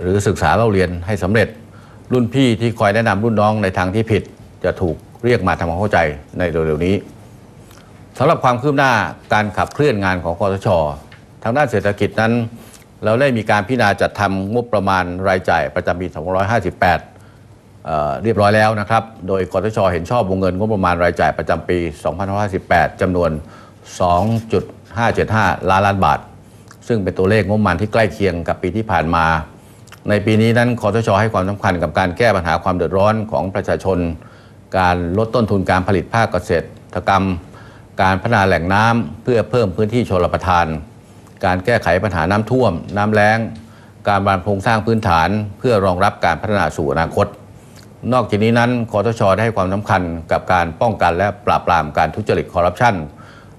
หรือศึกษาเล่าเรียนให้สำเร็จ รุ่นพี่ที่คอยแนะนำรุ่นน้องในทางที่ผิด จะถูกเรียกมาทำความเข้าใจในเร็วๆนี้สำหรับความคืบหน้าการขับเคลื่อนงานของคอสชทางด้านเศรษฐกิจนั้น เราได้มีการพิจารณาจัดทำงบประมาณรายจ่ายประจำปี 2558เเรียบร้อยแล้วนะครับ โดยกทชเห็นชอบวงเงินงบประมาณรายจ่ายประจำปี 2558จำนวน 2.575 ล้านล้านบาท ซึ่งเป็นตัวเลขงบประมาณที่ใกล้เคียงกับปีที่ผ่านมา ในปีนี้นั้นคอทชให้ความสำคัญกับการแก้ปัญหาความเดือดร้อนของประชาชน การลดต้นทุนการผลิตภาคเกษตรกรรม การพัฒนาแหล่งน้ำเพื่อเพิ่มพื้นที่ชลประทาน การแก้ไขปัญหาน้ำท่วม น้ำแล้ง การบานโครงสร้างพื้นฐาน เพื่อรองรับการพัฒนาสู่อนาคต นอกจากนี้นั้นคอทชได้ให้ความสำคัญกับการป้องกันและปราบปรามการทุจริตคอร์รัปชัน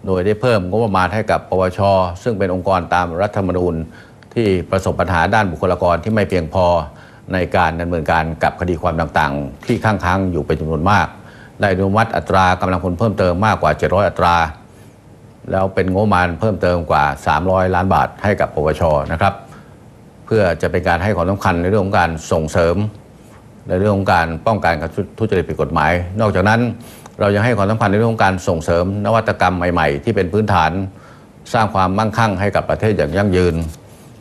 โดยได้เพิ่มงบประมาณให้กับปวชซึ่งเป็นองค์กรตามรัฐธรรมนูญ ที่ประสบปัญหาด้านบุคลากรที่ไม่เพียงพอในการดำเนินการกับคดีความต่างๆ ที่ค้างค้างอยู่เป็นจำนวนมาก ได้อนุมัติอัตรากำลังพลเพิ่มเติมมากกว่า 700 อัตรา แล้วเป็นงบประมาณเพิ่มเติมกว่า 300 ล้านบาทให้กับปวชนะครับ เพื่อจะเป็นการให้ความสำคัญในเรื่องของการส่งเสริม ในเรื่องของการป้องกันการทุจริตผิดกฎหมาย นอกจากนั้นเรายังให้ความสำคัญในเรื่องของการส่งเสริม นวัตกรรมใหม่ ๆ ที่เป็นพื้นฐานสร้างความมั่งคั่งให้กับประเทศอย่างยั่งยืน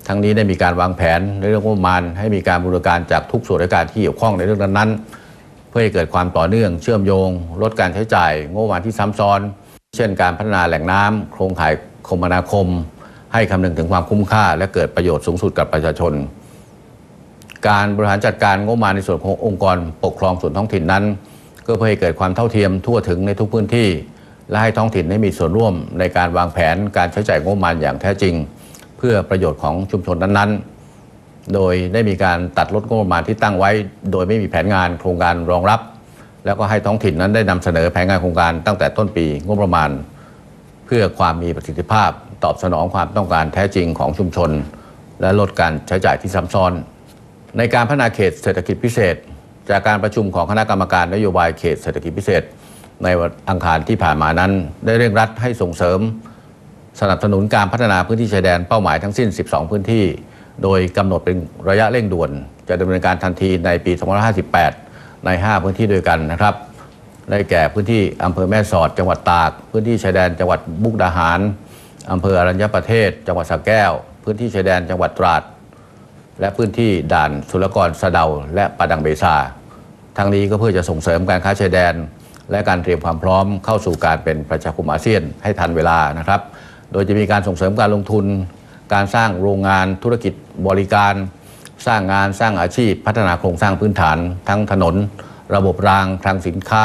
ทั้งนี้ได้มีการวางแผนในเรื่องงบประมาณ ให้มีการบูรณาการจากทุกส่วนราชการที่เกี่ยวข้องในเรื่องนั้นๆ เพื่อให้เกิดความต่อเนื่องเชื่อมโยง ลดการใช้จ่ายงบประมาณที่ซ้ำซ้อน เช่น การพัฒนาแหล่งน้ำโครงข่ายคมนาคม ให้คำนึงถึงความคุ้มค่า และเกิดประโยชน์สูงสุดกับประชาชน การบริหารจัดการงบประมาณในส่วนขององค์กรปกครองส่วนท้องถิ่นนั้น ก็เพื่อให้เกิดความเท่าเทียมทั่วถึงในทุกพื้นที่ และให้ท้องถิ่นได้มีส่วนร่วมในการวางแผนการใช้จ่ายงบประมาณอย่างแท้จริง พื่อประโยชน์ของชุมชนนั้นๆ โดยได้มีการตัดลดงบประมาณที่ตั้งไว้ โดยไม่มีแผนงานโครงการรองรับ แล้วก็ให้ท้องถิ่นนั้นได้นำเสนอแผนงานโครงการตั้งแต่ต้นปีงบประมาณ เพื่อความมีประสิทธิภาพ ตอบสนองความต้องการแท้จริงของชุมชน และลดการใช้จ่ายที่ซ้ำซ้อน ในการพัฒนาเขตเศรษฐกิจพิเศษ จากการประชุมของคณะกรรมการนโยบายเขตเศรษฐกิจพิเศษ ในวันอังคารที่ผ่านมานั้น ได้เร่งรัดให้ส่งเสริม สนับสนุนการพัฒนาพื้นที่ชายแดนเป้าหมายทั้งสิ้น 12 พื้นที่ โดยกำหนดเป็นระยะเร่งด่วน จะดำเนินการทันทีในปี 2558 ใน 5 พื้นที่ด้วยกันนะครับได้แก่พื้นที่อำเภอแม่สอดจังหวัดตาก พื้นที่ชายแดนจังหวัดมุกดาหารอำเภออรัญญประเทศ จังหวัดสระแก้ว พื้นที่ชายแดนจังหวัดตราด และพื้นที่ด่านศุลกรสะเดา และปะดังเบซาทั้งนี้ก็เพื่อจะส่งเสริมการค้าชายแดน และการเตรียมความพร้อมเข้าสู่การเป็นประชาคมอาเซียนให้ทันเวลานะครับ โดยจะมีการส่งเสริมการลงทุน การสร้างโรงงานธุรกิจบริการ สร้างงานสร้างอาชีพ พัฒนาโครงสร้างพื้นฐาน ทั้งถนน ระบบรางคลังสินค้า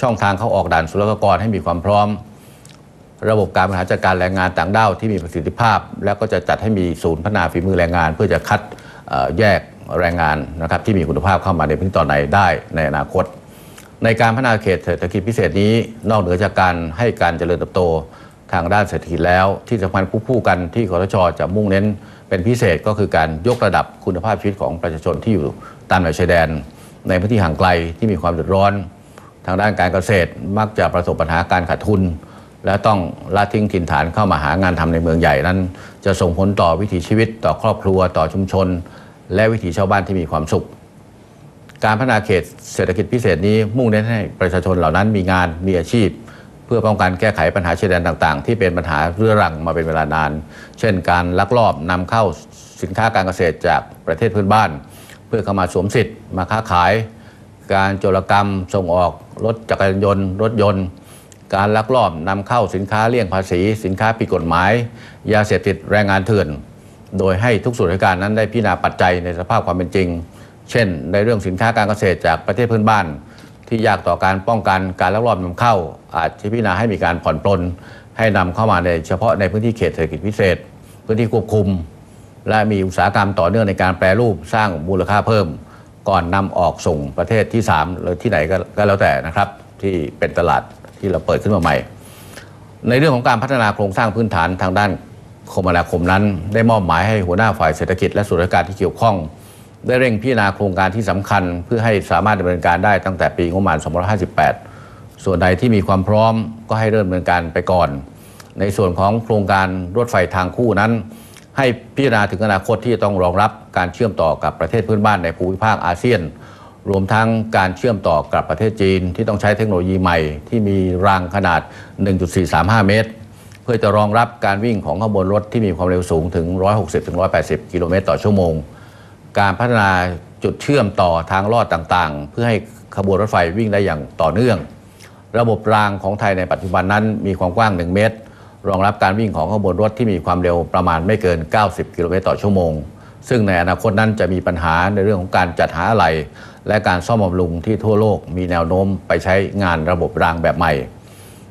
ช่องทางเข้าออกด่านศุลกากรให้มีความพร้อม ระบบการบริหารจัดการแรงงานต่างด้าวที่มีประสิทธิภาพ แล้วก็จะจัดให้มีศูนย์พัฒนาฝีมือแรงงาน เพื่อจะคัดแยกแรงงานนะครับที่มีคุณภาพเข้ามาในพื้นที่ต่อไหนได้ในอนาคต ในการพัฒนาเขตเศรษฐกิจพิเศษนี้ นอกเหนือจากการให้การเจริญเติบโต ทางด้านเศรษฐกิจแล้ว ที่สำคัญคู่ๆกันที่คอทชจะมุ่งเน้นเป็นพิเศษก็คือการยกระดับคุณภาพชีวิตของประชาชนที่อยู่ตามแนวชายแดน ในพื้นที่ห่างไกลที่มีความเดือดร้อน ทางด้านการเกษตรมักจะประสบปัญหาการขาดทุน และต้องละทิ้งถิ่นฐานเข้ามาหางานทำในเมืองใหญ่นั้น จะส่งผลต่อวิถีชีวิต ต่อครอบครัว ต่อชุมชน และวิถีชาวบ้านที่มีความสุข การพัฒนาเขตเศรษฐกิจพิเศษนี้มุ่งเน้นให้ประชาชนเหล่านั้นมีงานมีอาชีพ เพื่อป้องกันแก้ไขปัญหาชายแดนต่างๆ ที่เป็นปัญหาเรื้อรังมาเป็นเวลานาน เช่น การลักลอบนำเข้าสินค้าการเกษตรจากประเทศเพื่อนบ้าน เพื่อเข้ามาสวมสิทธิ์มาค้าขาย การโจรกรรมส่งออกรถจักรยานยนต์ รถยนต์ การลักลอบนำเข้าสินค้าเลี่ยงภาษี สินค้าผิดกฎหมาย ยาเสพติดแรงงานเถื่อน โดยให้ทุกส่วนราชการนั้นได้พิจารณาปัจจัยในสภาพความเป็นจริง เช่น ในเรื่องสินค้าการเกษตรจากประเทศเพื่อนบ้าน ที่ยากต่อการป้องกันการลักลอบนำเข้า อาจจะพิจารณาให้มีการผ่อนปลนให้นำเข้ามาในเฉพาะในพื้นที่เขตเศรษฐกิจพิเศษ พื้นที่ควบคุม และมีอุตสาหกรรมต่อเนื่องในการแปรรูปสร้างมูลค่าเพิ่ม ก่อนนำออกส่งประเทศที่3หรือที่ไหนก็ก็แล้วแต่นะครับ ที่เป็นตลาดที่เราเปิดขึ้นมาใหม่ ในเรื่องของการพัฒนาโครงสร้างพื้นฐานทางด้านคมนาคมนั้น ได้มอบหมายให้หัวหน้าฝ่ายเศรษฐกิจและส่วนราชการที่เกี่ยวข้อง ได้เร่งพิจารณาโครงการที่สำคัญ เพื่อให้สามารถดำเนินการได้ตั้งแต่ปีงบประมาณ 2558 ส่วนใดที่มีความพร้อมก็ให้เริ่มดำเนินการไปก่อน ในส่วนของโครงการรถไฟทางคู่นั้น ให้พิจารณาถึงอนาคตที่จะต้องรองรับการเชื่อมต่อกับประเทศเพื่อนบ้านในภูมิภาคอาเซียน รวมทั้งการเชื่อมต่อกับประเทศจีน ที่ต้องใช้เทคโนโลยีใหม่ ที่มีรางขนาด 1.435 เมตร เพื่อจะรองรับการวิ่งของขบวนรถที่มีความเร็วสูงถึง 160-180 กิโลเมตรต่อชั่วโมง การพัฒนาจุดเชื่อมต่อทางลอดต่างๆ เพื่อให้ขบวนรถไฟวิ่งได้อย่างต่อเนื่อง ระบบรางของไทยในปัจจุบันนั้นมีความกว้าง 1 เมตร รองรับการวิ่งของขบวนรถที่มีความเร็วประมาณไม่เกิน 90 กิโลเมตรต่อชั่วโมง ซึ่งในอนาคตนั้นจะมีปัญหาในเรื่องของการจัดหาอะไหล่และการซ่อมบำรุงที่ทั่วโลกมีแนวโน้มไปใช้งานระบบรางแบบใหม่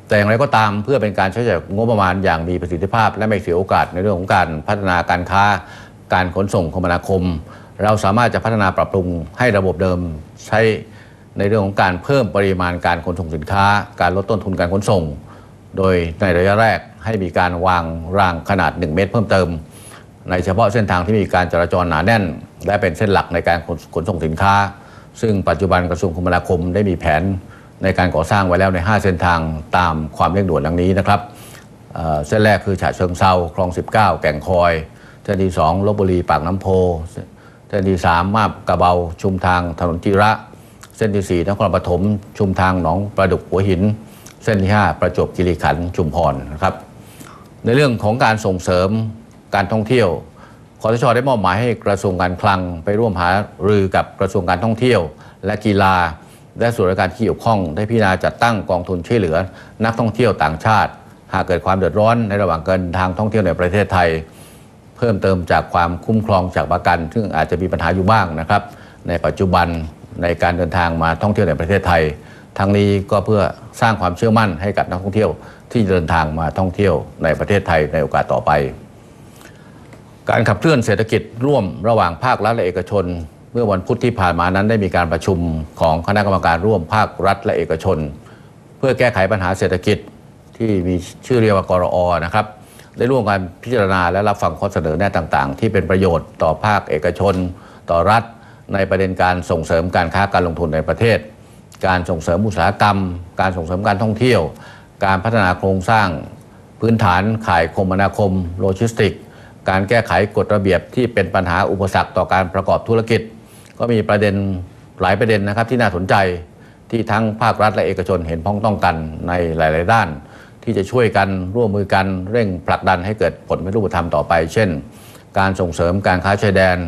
แต่อย่างไรก็ตามเพื่อเป็นการใช้จ่ายงบประมาณอย่างมีประสิทธิภาพ และไม่เสียโอกาสในเรื่องของการพัฒนาการค้า การขนส่งคมนาคม เราสามารถจะพัฒนาปรับปรุงให้ระบบเดิมใช้ในเรื่องของการเพิ่มปริมาณการขนส่งสินค้า การลดต้นทุนการขนส่ง โดยในระยะแรกให้มีการวางรางขนาด 1 เมตรเพิ่มเติม ในเฉพาะเส้นทางที่มีการจราจรหนาแน่น และเป็นเส้นหลักในการขนส่งสินค้า ซึ่งปัจจุบันกระทรวงคมนาคมได้มีแผนในการก่อสร้างไว้แล้วใน 5 เส้นทางตามความเร่งด่วนดังนี้นะครับเเส้นแรกคือฉะเชิงเซาคลอง 19 แก่งคอย เส้นที่ 2ลบบุรีปากน้ำโพ เส้นที่3มาบกระเบาชุมทางถนนจิระ เส้นที่4นครปฐมชุมทางหนองประดุกหัวหิน เส้นที่5ประจวบคีรีขันธ์ชุมพรนะครับ ในเรื่องของการส่งเสริมการท่องเที่ยวคอสชได้มอบหมายให้กระทรวงการคลังไปร่วมหารือกับกระทรวงการท่องเที่ยว และกีฬา และส่วนราชการที่เกี่ยวข้องได้พิจารณาจัดตั้งกองทุนช่วยเหลือ นักท่องเที่ยวต่างชาติ หากเกิดความเดือดร้อนในระหว่างเดินทางท่องเที่ยวในประเทศไทย เพิ่มเติมจากความคุ้มครองจากประกัน ซึ่งอาจจะมีปัญหาอยู่บ้างนะครับ ในปัจจุบันในการเดินทางมาท่องเที่ยวในประเทศไทย ทั้งนี้ก็เพื่อสร้างความเชื่อมั่นให้กับนักท่องเที่ยวที่เดินทางมาท่องเที่ยวในประเทศไทยในโอกาสต่อไป การขับเคลื่อนเศรษฐกิจร่วมระหว่างภาครัฐและเอกชน เมื่อวันพุธที่ผ่านมานั้นได้มีการประชุมของคณะกรรมการร่วมภาครัฐและเอกชน เพื่อแก้ไขปัญหาเศรษฐกิจที่มีชื่อเรียกว่ากรอนะครับ ได้ร่วมกันพิจารณาและรับฟังข้อเสนอแนะต่างๆ ที่เป็นประโยชน์ต่อภาคเอกชน ต่อรัฐ ในประเด็นการส่งเสริมการค้าการลงทุนในประเทศ การส่งเสริมอุตสาหกรรม การส่งเสริมการท่องเที่ยว การพัฒนาโครงสร้าง พื้นฐานข่ายคมนาคม โลจิสติก การแก้ไขกฎระเบียบที่เป็นปัญหาอุปสรรคต่อการประกอบธุรกิจ ก็มีประเด็นหลายประเด็นนะครับที่น่าสนใจที่ทั้งภาครัฐและเอกชนเห็นพ้องต้องกันในหลาย ๆ ด้าน ที่จะช่วยกันร่วมมือกันเร่งผลักดันให้เกิดผลเป็นรูปธรรมต่อไป เช่น การส่งเสริมการค้าชายแดน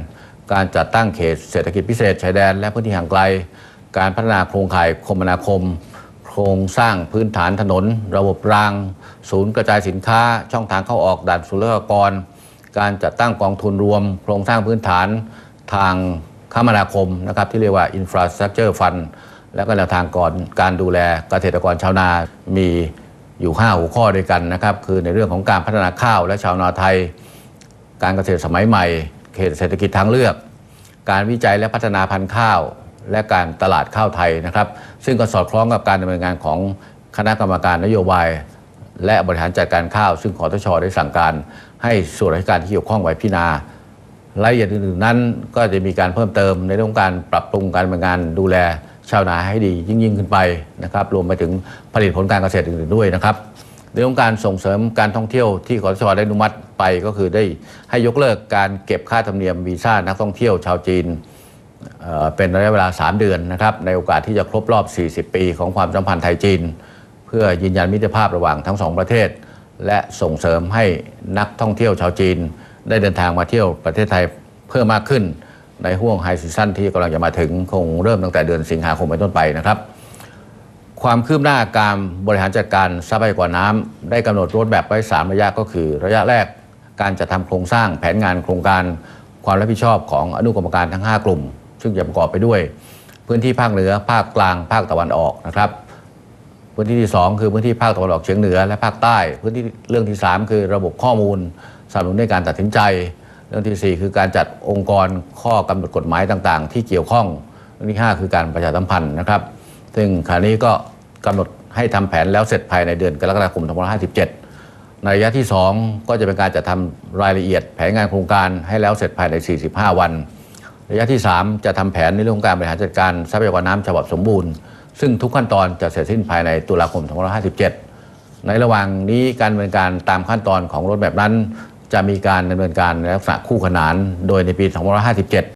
การจัดตั้งเขตเศรษฐกิจพิเศษชายแดน และพื้นที่ห่างไกล การพัฒนาโครงข่ายคมนาคม โครงสร้างพื้นฐานถนน ระบบราง ศูนย์กระจายสินค้า ช่องทางเข้าออกด่านศุลกากร การจัดตั้งกองทุนรวม โครงสร้างพื้นฐานทางคมนาคมนะครับที่เรียกว่า infrastructure fund แล้วก็แนวทางก่อนการดูแลเกษตรกรชาวนา มี อยู่5หัวข้อด้วยกันนะครับ คือในเรื่องของการพัฒนาข้าวและชาวนาไทย การเกษตรสมัยใหม่เขตเศรษฐกิจทางเลือก การวิจัยและพัฒนาพันธุ์ข้าว และการตลาดข้าวไทยนะครับ ซึ่งก็สอดคล้องกับการดำเนินงานของคณะกรรมการนโยบาย และบริหารจัดการข้าว ซึ่งขอทชได้สั่งการ ให้ส่วนราชการที่เกี่ยวข้องไว้พิจารณารายละเอียดอื่นๆนั้น ก็จะมีการเพิ่มเติมในเรื่องการปรับปรุงการดำเนินงานดูแล ชาวนาให้ดียิ่งยิ่งขึ้นไปนะครับรวมไปถึงผลิตผลการเกษตรอื่นๆด้วยนะครับเรื่องของการส่งเสริมการท่องเที่ยวที่ขอชได้อนุมัติไปก็คือได้ให้ยกเลิกการเก็บค่าธรรมเนียมวีซ่านักท่องเที่ยวชาวจีนเเป็นระยะเวลา 3 เดือนนะครับในโอกาสที่จะครบรอบ 40 ปีของความสัมพันธ์ไทยจีน เพื่อยืนยันมิตรภาพระหว่างทั้งสองประเทศ และส่งเสริมให้นักท่องเที่ยวชาวจีน ได้เดินทางมาเที่ยวประเทศไทยเพิ่มมากขึ้น ในห่วงไฮซีซั่นที่กำลังจะมาถึงคงเริ่มตั้งแต่เดือนสิงหาคมเป็นต้นไปนะครับ ความคืบหน้าการบริหารจัดการทรัพยากรน้ำได้กำหนดรถแบบไว้ 3 ระยะก็คือ ระยะแรกการจัดทำโครงสร้างแผนงานโครงการความรับผิดชอบของอนุกรรมการทั้ง 5 กลุ่ม ซึ่งจะประกอบไปด้วย พื้นที่ภาคเหนือภาคกลาง ภาคตะวันออกนะครับพื้นที่ที่ 2 คือพื้นที่ภาคตะวันออกเฉียงเหนือและภาคใต้ พื้นที่เรื่องที่ 3 คือระบบข้อมูลสนับสนุนในการตัดสินใจ เรื่องทีสี่ 4 คือการจัดองค์กรข้อกำหนดกฎหมายต่างๆ ที่เกี่ยวข้องเรื่องที่ 5 คือการประชาสัมพันธ์นะครับ ซึ่งขณะนี้ก็กำหนดให้ทำแผนแล้วเสร็จภายในเดือนกรกฎาคม2557 ในระยะที่ 2 ก็จะเป็นการจัดทำรายละเอียดแผนงานโครงการให้แล้วเสร็จภายใน 45 วัน ระยะที่ 3 จะทำแผนในเรื่องของการบริหารจัดการทรัพยากรน้ำฉบับสมบูรณ์ ซึ่งทุกขั้นตอนจะเสร็จสิ้นภายในตุลาคม2557 ในระหว่างนี้การดำเนินการตามขั้นตอนของรถแบบนั้น จะมีการดำเนินการในลักษณะคู่ขนานโดยในปี 2557